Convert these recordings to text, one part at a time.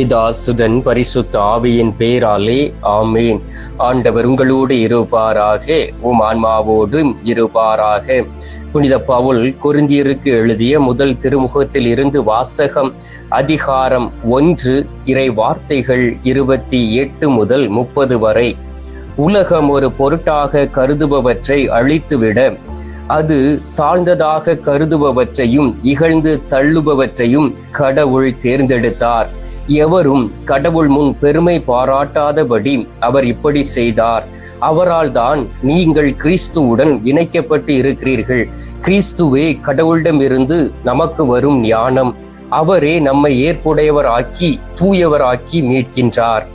பிதாசுதன் பரிசுத்த ஆவியின் பேராலே ஆமேன். ஆண்டவர் உங்களோடு இருப்பாராக உம் ஆன்மாவோடும் இருப்பாராக. புனித பவுல் குருந்தியருக்கு எழுதிய முதல் திருமுகத்தில் இருந்து வாசகம் அதிகாரம் ஒன்று இறை வார்த்தைகள் இருபத்தி எட்டு முதல் முப்பது வரை. உலகம் ஒரு பொருட்டாக கருதுபவற்றை அழித்துவிட அது தாழ்ந்ததாக கருதுபவற்றையும் இகழ்ந்து தள்ளுபவற்றையும் கடவுள் தேர்ந்தெடுத்தார். எவரும் கடவுள் முன் பெருமை பாராட்டாதபடி அவர் இப்படி செய்தார். அவரால் தான் நீங்கள் கிறிஸ்துவுடன் இணைக்கப்பட்டு இருக்கிறீர்கள். கிறிஸ்துவே கடவுளிடமிருந்து நமக்கு வரும் ஞானம். அவரே நம்மை ஏற்புடையவராக்கி தூயவராக்கி மீட்கின்றார்.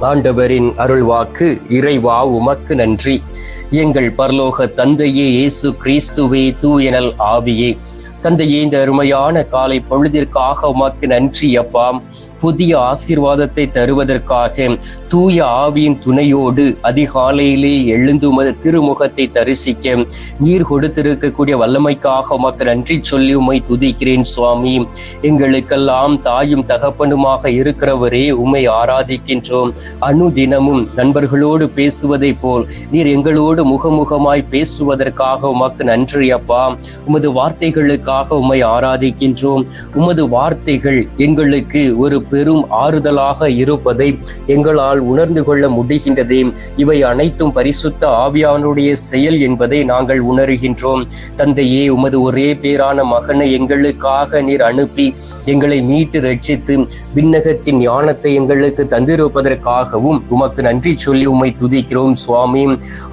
ஆண்டவரின் அருள்வாக்கு இறைவா உமக்கு நன்றி. எங்கள் பரலோக தந்தையே இயேசு கிறிஸ்துவே தூயனல் ஆவியே. தந்தையே இந்த அருமையான காலை பொழுதிற்காக உமக்கு நன்றி அப்பாம் புதிய ஆசீர்வாதத்தை தருவதற்காக தூய ஆவியின் துணையோடு அதிகாலையிலே எழுந்து உமது திருமுகத்தை தரிசிக்க நீர் கொடுத்திருக்கக்கூடிய வல்லமைக்காக உமக்கு நன்றி சொல்லி உமை துதிக்கிறேன் சுவாமி. எங்களுக்கெல்லாம் தாயும் தகப்பனுமாக இருக்கிறவரே உம்மை ஆராதிக்கின்றோம். அனுதினமும் நண்பர்களோடு பேசுவதை போல் நீர் எங்களோடு முகமுகமாய் பேசுவதற்காக உமக்கு நன்றி அப்பா. உமது வார்த்தைகளுக்காக உம்மை ஆராதிக்கின்றோம். உமது வார்த்தைகள் எங்களுக்கு ஒரு பெரும் ஆறுதலாக இருப்பதை எங்களால் உணர்ந்து கொள்ள முடிகின்றது. இவை அனைத்தும் பரிசுத்த ஆவியானுடைய செயல் என்பதை நாங்கள் உணர்கின்றோம். தந்தையே உமது ஒரே பேரான மகனை எங்களுக்காக நீர் அனுப்பி எங்களை மீட்டு ரட்சித்து விண்ணகத்தின் ஞானத்தை எங்களுக்கு தந்திருப்பதற்காகவும் உமக்கு நன்றி சொல்லி உம்மை துதிக்கிறோம் சுவாமி.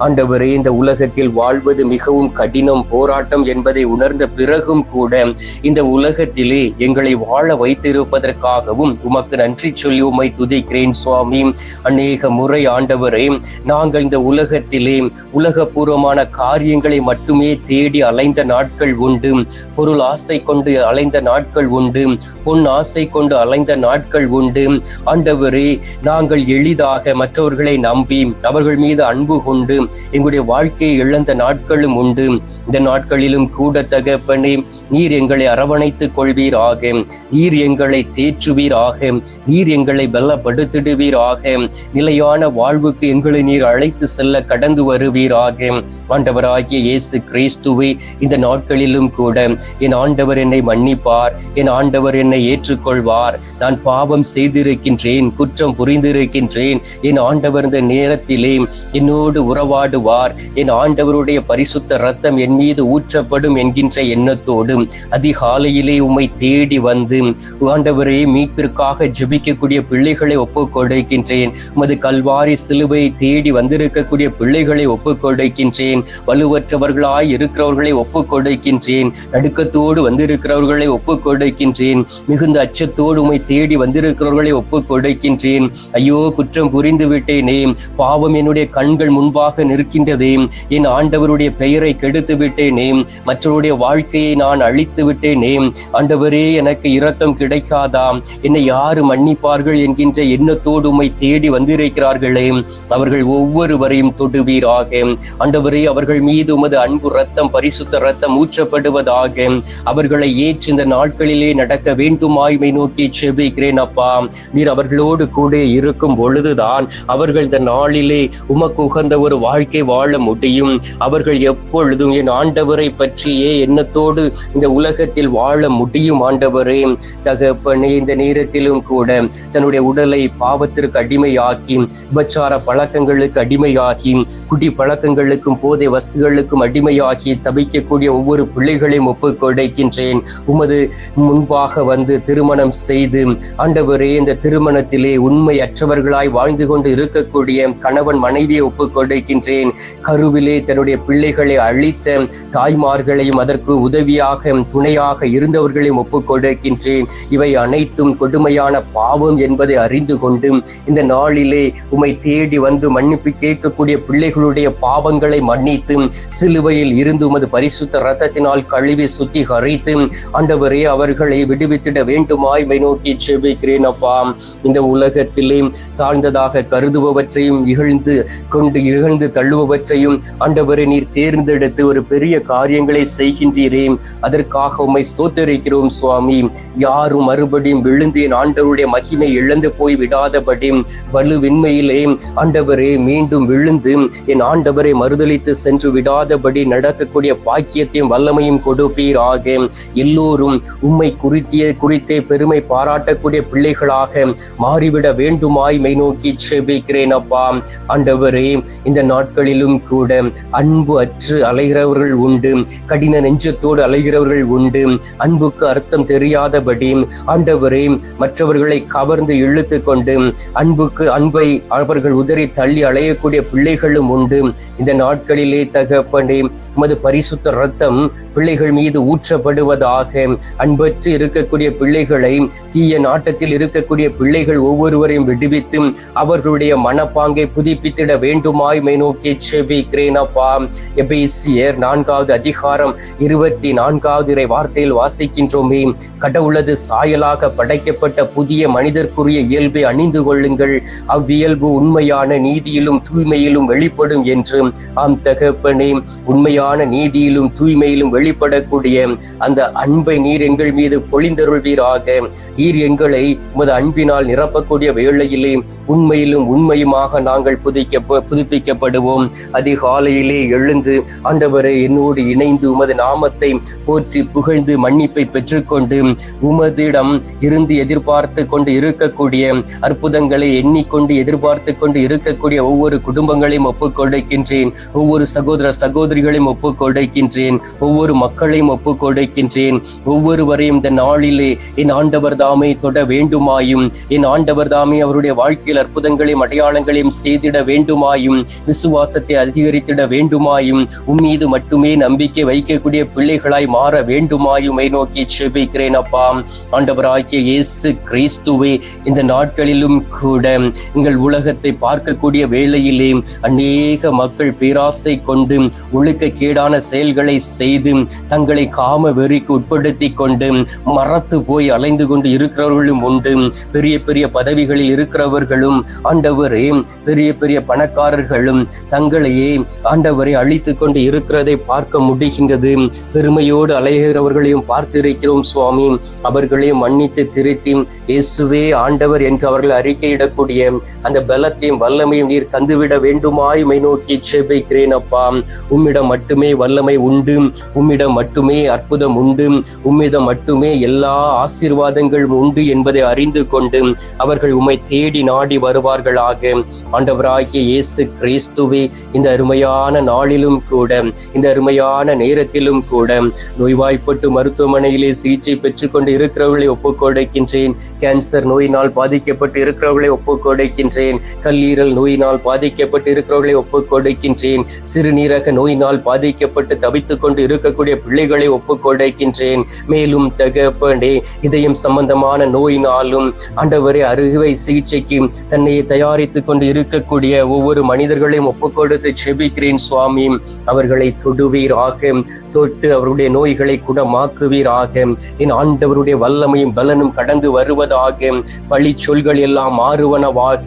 ஆண்டவரே இந்த உலகத்தில் வாழ்வது மிகவும் கடினம் போராட்டம் என்பதை உணர்ந்த பிறகும் கூட இந்த உலகத்திலே எங்களை வாழ வைத்திருப்பதற்காகவும் உமக்கு நன்றி சொல்லி உமை துதிக்கிறேன் சுவாமி. அநேக முறை ஆண்டவரே நாங்கள் இந்த உலகத்திலே உலகபூர்வமான காரியங்களை மட்டுமே தேடி அலைந்த நாட்கள் உண்டு. பொருள் ஆசை கொண்டு அலைந்த நாட்கள் உண்டு. பொன் ஆசை கொண்டு அலைந்த நாட்கள் உண்டு. ஆண்டவரே நாங்கள் எளிதாக மற்றவர்களை நம்பி அவர்கள் மீது அன்பு கொண்டு எங்களுடைய வாழ்க்கையை இழந்த நாட்களும் உண்டு. இந்த நாட்களிலும் கூட தகப்பனே நீர் எங்களை அரவணைத்துக் கொள்வீராக. நீர் எங்களை தேற்றுவீராக நீர் எங்களை பலப்படுத்திடுவீர் பலப்படுத்திடுவீராக நிலையான வாழ்வுக்கு எங்களை நீர் அழைத்து செல்ல கடந்து வருவீர் வருவீராக ஆண்டவராகிய இயேசு கிறிஸ்துவை இந்த நாட்களிலும் கூட என் ஆண்டவர் என்னை மன்னிப்பார். என் ஆண்டவர் என்னை ஏற்றுக்கொள்வார். நான் பாவம் செய்திருக்கின்றேன் குற்றம் புரிந்திருக்கின்றேன். என் ஆண்டவர் இந்த நேரத்திலே என்னோடு உறவாடுவார். என் ஆண்டவருடைய பரிசுத்த ரத்தம் என் மீது ஊற்றப்படும் என்கின்ற எண்ணத்தோடும் அதிகாலையிலே உம்மை தேடி வந்து ஆண்டவரே மீட்பிற்காக ஜெபிக்கக்கூடிய பிள்ளைகளை ஒப்புக்கொடுக்கின்றேன். உமது கல்வாரி சிலுவை தேடி வந்திருக்கக்கூடிய பிள்ளைகளை ஒப்புக்கொடுக்கின்றேன். வலுவற்றவர்களாய் இருக்கிறவர்களை ஒப்புக்கொடுக்கின்றேன். நடுக்கத்தோடு வந்திருக்கிறவர்களை ஒப்புக்கொடுக்கின்றேன். மிகுந்த அச்சத்தோடு உமை தேடி வந்திருக்கிறவர்களை ஒப்புக்கொடுக்கின்றேன். ஐயோ குற்றம் புரிந்து விட்டேனே. பாவம் என்னுடைய கண்கள் முன்பாக நிற்கின்றதே. என் ஆண்டவருடைய பெயரை கெடுத்து விட்டேனே. மற்றவருடைய வாழ்க்கையை நான் அழித்து விட்டேனே. ஆண்டவரே எனக்கு இரக்கம் கிடைக்காதா? என்னை யாரு மன்னிப்பார்கள் என்கின்ற எண்ணத்தோடு உம்மை தேடி வந்திருக்கிறார்களே. அவர்கள் ஒவ்வொருவரையும் தொடுவீராக. ஆண்டவரே அவர்கள் மீது உமது அன்பு ரத்தம் பரிசுத்த ரத்தம் ஊற்றப்படுவதாக. அவர்களை ஏற்று இந்த நாட்களிலே நடக்க வேண்டுமாய்மை நோக்கி செபிக்கிறேன் அப்பா. நீர் அவர்களோடு கூட இருக்கும் பொழுதுதான் அவர்கள் இந்த நாளிலே உமக்கு உகந்த ஒரு வாழ்க்கை வாழ முடியும். அவர்கள் எப்பொழுதும் என் ஆண்டவரை பற்றியே எண்ணத்தோடு இந்த உலகத்தில் வாழ முடியும் ஆண்டவரே. தகப்பனே இந்த நேரத்தில் நேரத்திலும் கூட தன்னுடைய உடலை பாவத்திற்கு அடிமையாக்கி விபச்சார பழக்கங்களுக்கு அடிமையாகி குடி பழக்கங்களுக்கும் போதை வஸ்துகளுக்கும் அடிமையாகி தவிக்கக்கூடிய ஒவ்வொரு பிள்ளைகளையும் ஒப்பு கொடுக்கின்றேன். உமது முன்பாக வந்து திருமணம் செய்து ஆண்டவரே இந்த திருமணத்திலே உண்மை அற்றவர்களாய் வாழ்ந்து கொண்டு இருக்கக்கூடிய கணவன் மனைவியை ஒப்பு கொடுக்கின்றேன். கருவிலே தன்னுடைய பிள்ளைகளை அழித்த தாய்மார்களையும் அதற்கு உதவியாக துணையாக இருந்தவர்களையும் ஒப்பு கொடுக்கின்றேன். இவை அனைத்தும் கொடுமை உண்மையான பாவம் என்பதை அறிந்து கொண்டு இந்த நாளிலே உமை தேடி வந்து மன்னிப்பு கேட்கக்கூடிய பிள்ளைகளுடைய பாவங்களை மன்னித்து சிலுவையில் இருந்து உமது பரிசுத்த ரத்தத்தினால் கழுவி சுத்தி சுத்திகரித்து ஆண்டவரே அவர்களை விடுவித்திட வேண்டுமாய் மை நோக்கி செபிக்கிறேன் அப்பா. இந்த உலகத்திலே தாழ்ந்ததாக கருதுபவற்றையும் இகழ்ந்து கொண்டு இகழ்ந்து தள்ளுபவற்றையும் ஆண்டவரை நீர் தேர்ந்தெடுத்து ஒரு பெரிய காரியங்களை செய்கின்றீரே. அதற்காக உம்மை ஸ்தோத்தரிக்கிறோம் சுவாமி. யாரும் மறுபடியும் விழுந்தேன் ஆண்டவருடைய மகிமை இழந்து போய் விடாதபடி வலுவின்மையிலே ஆண்டவரே மீண்டும் விழுந்து என் ஆண்டவரை மறுதளித்து சென்று விடாதபடி நடக்கக்கூடிய பாக்கியத்தையும் வல்லமையும் கொடுப்பீராக. எல்லோரும் உம்மை குறித்திய குறித்தே பெருமை பாராட்டக்கூடிய பிள்ளைகளாக மாறிவிட வேண்டுமாய் மை நோக்கி செபிக்கிறேன் அப்பா. ஆண்டவரே இந்த நாட்களிலும் கூட அன்பு அற்று அலைகிறவர்கள் உண்டு. கடின நெஞ்சத்தோடு அலைகிறவர்கள் உண்டு. அன்புக்கு அர்த்தம் தெரியாதபடி ஆண்டவரே மற்றவர்களை கவர்ந்து இழுத்து கொண்டு அன்புக்கு அன்பை அவர்கள் உதறி தள்ளி அலையக்கூடிய பிள்ளைகளும் உண்டு. இந்த நாட்களிலே தகப்பனே உமது பரிசுத்த ரத்தம் பிள்ளைகள் மீது ஊற்றப்படுவதாக அன்பற்று இருக்கக்கூடிய பிள்ளைகளை தீய நாட்டத்தில் இருக்கக்கூடிய பிள்ளைகள் ஒவ்வொருவரையும் விடுவித்து அவர்களுடைய மனப்பாங்கை புதுப்பித்திட வேண்டுமாய் மை நோக்கி செபிக்கிறேன் அப்பா. எபேசியர் நான்காவது அதிகாரம் இருபத்தி நான்காவது இறை வார்த்தையில் வாசிக்கின்றோமே கடவுளது சாயலாக படைக்கப்பட்ட புதிய மனிதர்க்குரிய இயல்பை அணிந்து கொள்ளுங்கள். அவ்வியல்பு உண்மையான நீதியிலும் தூய்மையிலும் வெளிப்படும் என்று ஆம் தகப்பனே உண்மையான நீதியிலும் தூய்மையிலும் வெளிப்படக்கூடிய அந்த அன்பை நீர் எங்கள் மீது பொழிந்தருள்வீராக. நீர் எங்களை உமது அன்பினால் நிரப்பக்கூடிய வேளையிலே உண்மையிலும் உண்மையுமாக நாங்கள் புதிக்க புதுப்பிக்கப்படுவோம். அதிகாலையிலே எழுந்து ஆண்டவரை என்னோடு இணைந்து உமது நாமத்தை போற்றி புகழ்ந்து மன்னிப்பை பெற்றுக்கொண்டு உமதிடம் இருந்து எதிர்ப்பு எதிர்பார்த்து கொண்டு இருக்கக்கூடிய அற்புதங்களை எண்ணிக்கொண்டு எதிர்பார்த்து கொண்டு இருக்கக்கூடிய ஒவ்வொரு குடும்பங்களையும் ஒப்புக்கொடுக்கின்றேன். ஒவ்வொரு சகோதர சகோதரிகளையும் ஒப்புக்கொடுக்கின்றேன். ஒவ்வொரு மக்களையும் ஒப்புக்கொடுக்கின்றேன். ஒவ்வொருவரையும் இந்த நாளிலே என் ஆண்டவர் தாமை தொட வேண்டுமாயும் என் ஆண்டவர் தாமே அவருடைய வாழ்க்கையில் அற்புதங்களையும் அடையாளங்களையும் செய்திட வேண்டுமாயும் விசுவாசத்தை அதிகரித்திட வேண்டுமாயும் உம்மீது மட்டுமே நம்பிக்கை வைக்கக்கூடிய பிள்ளைகளாய் மாற வேண்டுமாயுமை நோக்கி செபிக்கிறேன் அப்பா. ஆண்டவராகிய இயேசு கிறிஸ்துவே இந்த நாட்களிலும் கூட எங்கள் உலகத்தை பார்க்கக்கூடிய வேளையிலே அநேக மக்கள் பேராசை கொண்டு ஒழுக்க கேடான செயல்களை செய்து தங்களை காம வெறிக்கு உட்படுத்தி கொண்டு மறத்து போய் அலைந்து கொண்டு இருக்கிறவர்களும் உண்டு. பெரிய பெரிய பதவிகளில் இருக்கிறவர்களும் ஆண்டவரே பெரிய பெரிய பணக்காரர்களும் தங்களையே ஆண்டவரை அழித்து கொண்டு இருக்கிறதை பார்க்க முடிகின்றது. பெருமையோடு அலைகிறவர்களையும் பார்த்திருக்கிறோம் சுவாமி. அவர்களையும் மன்னித்து திருத்தி இயேசுவே ஆண்டவர் என்று அவர்கள் அறிக்கையிடக்கூடிய அந்த பலத்தையும் வல்லமையும் நீர் தந்துவிட வேண்டுமாய் மை நோக்கி செபிக்கிறேன் அப்பா. உம்மிடம் மட்டுமே வல்லமை உண்டு உம்மிடம் மட்டுமே அற்புதம் உண்டு உம்மிடம் மட்டுமே எல்லா ஆசீர்வாதங்களும் உண்டு என்பதை அறிந்து கொண்டு அவர்கள் உம்மை தேடி நாடி வருவார்களாக. ஆண்டவராகிய இயேசு கிறிஸ்துவே இந்த அருமையான நாளிலும் கூட இந்த அருமையான நேரத்திலும் கூட நோய்வாய்ப்பட்டு மருத்துவமனையிலே சிகிச்சை பெற்றுக்கொண்டு இருக்கிறவர்களை ஒப்புக்கொடுக்கின்றேன். கேன்சர் நோயினால் பாதிக்கப்பட்டு இருக்கிறவர்களை ஒப்புக்கொடுக்கின்றேன். கல்லீரல் நோயினால் பாதிக்கப்பட்டு இருக்கிறவர்களை ஒப்புக்கொடுக்கின்றேன். சிறுநீரக நோயினால் பாதிக்கப்பட்டு தவித்துக் கொண்டு இருக்கக்கூடிய பிள்ளைகளை ஒப்புக்கொடுக்கின்றேன். மேலும் தகப்பனே இதயம் சம்பந்தமான நோயினாலும் ஆண்டவரை அறுவை சிகிச்சைக்கு தன்னை தயாரித்துக் கொண்டு இருக்கக்கூடிய ஒவ்வொரு மனிதர்களையும் ஒப்புக்கொடுத்து செபிக்கிறேன் சுவாமி. அவர்களை தொடுவீராக. தொட்டு அவருடைய நோய்களை குணமாக்குவீராக. என் ஆண்டவருடைய வல்லமையும் பலனும் கடந்து வருவதாக பழி சொல்கள் எல்லாம் மாறுவனவாக.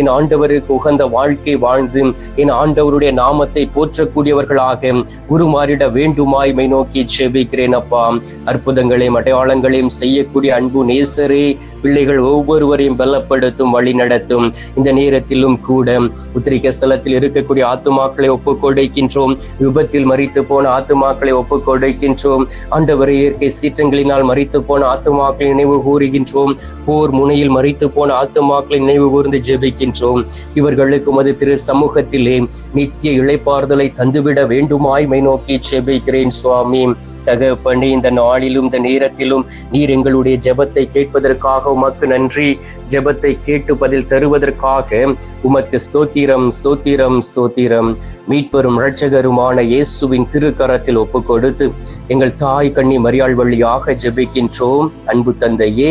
என் ஆண்டவருக்கு உகந்த வாழ்க்கை வாழ்ந்து என் ஆண்டவருடைய நாமத்தை போற்றக்கூடியவர்களாக குருமாறிட வேண்டுமாய் மை நோக்கி செபிக்கிறேன் அப்பா. அற்புதங்களையும் அடையாளங்களையும் செய்யக்கூடிய அன்பு நேசரே பிள்ளைகள் ஒவ்வொருவரையும் பலப்படுத்தும் வழி நடத்தும் இந்த நேரத்திலும் கூட உத்திரிக்க ஸ்தலத்தில் இருக்கக்கூடிய ஆத்துமாக்களை ஒப்புக் கொடுக்கின்றோம் விபத்தில் மறித்து போன ஆத்துமாக்களை ஒப்புக் கொடுக்கின்றோம் ஆண்டவரை இயற்கை சீற்றங்களினால் மறித்து போன ஆத்துமாக்களை நினைவு கூறுகின்றோம். போர் முனையில் மறித்து போன ஆத்துமாக்களை நினைவு கூர்ந்து ஜெபிக்கின்றோம். இவர்களுக்கு மது திரு சமூகத்திலே நித்திய இழைப்பாறுதலை தந்துவிட வேண்டுமாய் மை நோக்கி ஜெபிக்கிறேன் சுவாமி. தகப்பனே இந்த நாளிலும் இந்த நேரத்திலும் நீர் எங்களுடைய ஜெபத்தை கேட்பதற்காக உமக்கு நன்றி. ஜெபத்தை கேட்டு பதில் தருவதற்காக உமக்கு ஸ்தோத்திரம் ஸ்தோத்திரம் ஸ்தோத்திரம். மீட்பெரும் இரட்சகருமான இயேசுவின் திருக்கரத்தில் ஒப்பு கொடுத்து எங்கள் தாய் கண்ணி மரியாள் வழியாக ஜெபிக்கின்றோம். அன்பு தந்தையே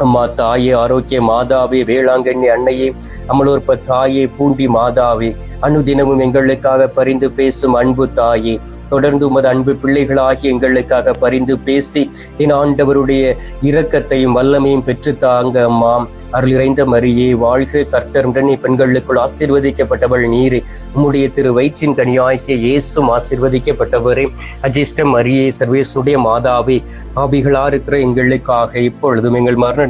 அம்மா தாயே ஆரோக்கிய மாதாவே வேளாங்கண்ணி அன்னையே அமலோற்ப தாயே பூண்டி மாதாவே அனுதினமும் எங்களுக்காக பரிந்து பேசும் அன்பு தாயே தொடர்ந்து உமது அன்பு பிள்ளைகளாகி எங்களுக்காக பரிந்து பேசி என் ஆண்டவருடைய இரக்கத்தையும் வல்லமையும் பெற்று தாங்க அம்மா. அருள் இறைந்த மரியே வாழ்க கர்த்தருடன் பெண்களுக்குள் ஆசீர்வதிக்கப்பட்டவள் நீரே. உம்முடைய திரு வயிற்றின் கனியாகிய இயேசும் ஆசீர்வதிக்கப்பட்டவரே. அஜிஷ்ட மரியே சர்வேசுடைய மாதாவே ஆபிகளா இருக்கிற எங்களுக்காக இப்பொழுதும் எங்கள் மரண